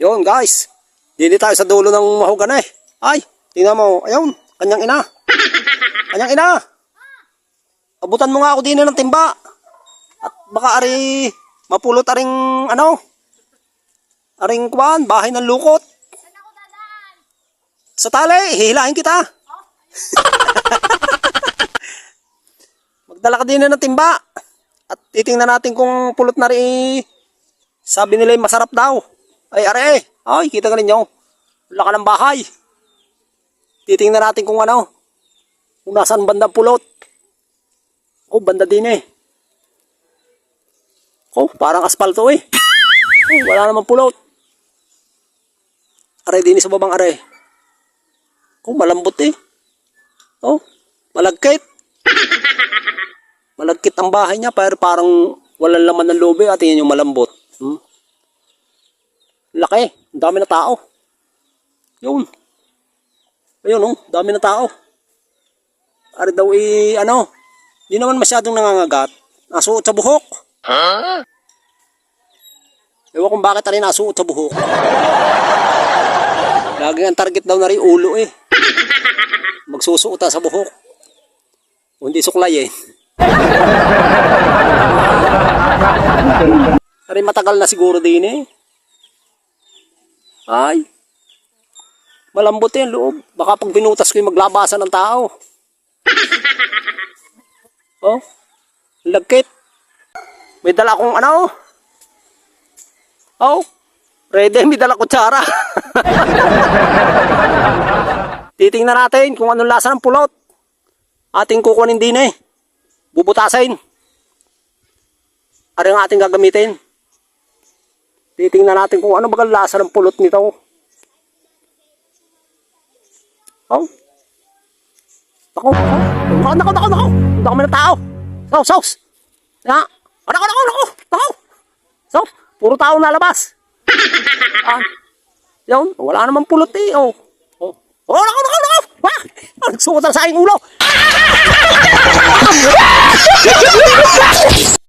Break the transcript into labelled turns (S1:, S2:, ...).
S1: Yun guys. Dili tayo sa dulo ng mahugan eh. Ay, tingnan mo. Ayun, kanyang ina. Kanyang ina. Abutan mo nga ako din ng timba. At baka ari mapulot aring ano? Aring kwan, bahay ng lukot. Sa tali, hihilahin kita. Magdala ka din ng timba. At titingnan natin kung pulot na rin. Sabi nila masarap daw. Ay, are. Ay, kita ka ninyo. Wala ka ng bahay. Titingnan natin kung ano. Kung nasaan bandang pulot. Oh, banda din eh. Oh, parang aspalto eh. Oh, wala namang pulot. Are din sa babang are. Oh, malambot eh. Oh, malagkit. Malagkit ang bahay niya pero parang walang laman ng loob eh. At yan yung malambot. Hmm? Laki. Dami na tao. Yun. Ayun oh, dami na tao. Ari daw i ano, di naman masyadong nangangagat. Nasuot sa buhok. Ha? Ewan kung bakit ari nasuot sa buhok. Lagi ang target daw na rin ulo eh. Magsusuota sa buhok. O hindi suklay eh. Ari matagal na siguro din eh. Ay. Malambot yan loob. Baka pag binutas ko yung maglabasan ng tao. Oh. Lagkit. May dala akong ano. Oh. Ready, may dala kutsara. Titingnan natin kung anong lasa ng pulot. Ating kukunin din eh. Bubutasin. Ano yung ating gagamitin? Titingnan natin kung ano ba ang lasa ng pulot nito. Oh. Ako, ako, ako, ako, ako, ako. Hindi kami ng tao. Saus, saus. Ya. Ako, ako, ako, ako, ako. Saus, puro tao nalabas. ah, yun, wala namang pulot eh. Oh. Oh, oh, ako, ako, ako. Ah, ang sa aking ulo.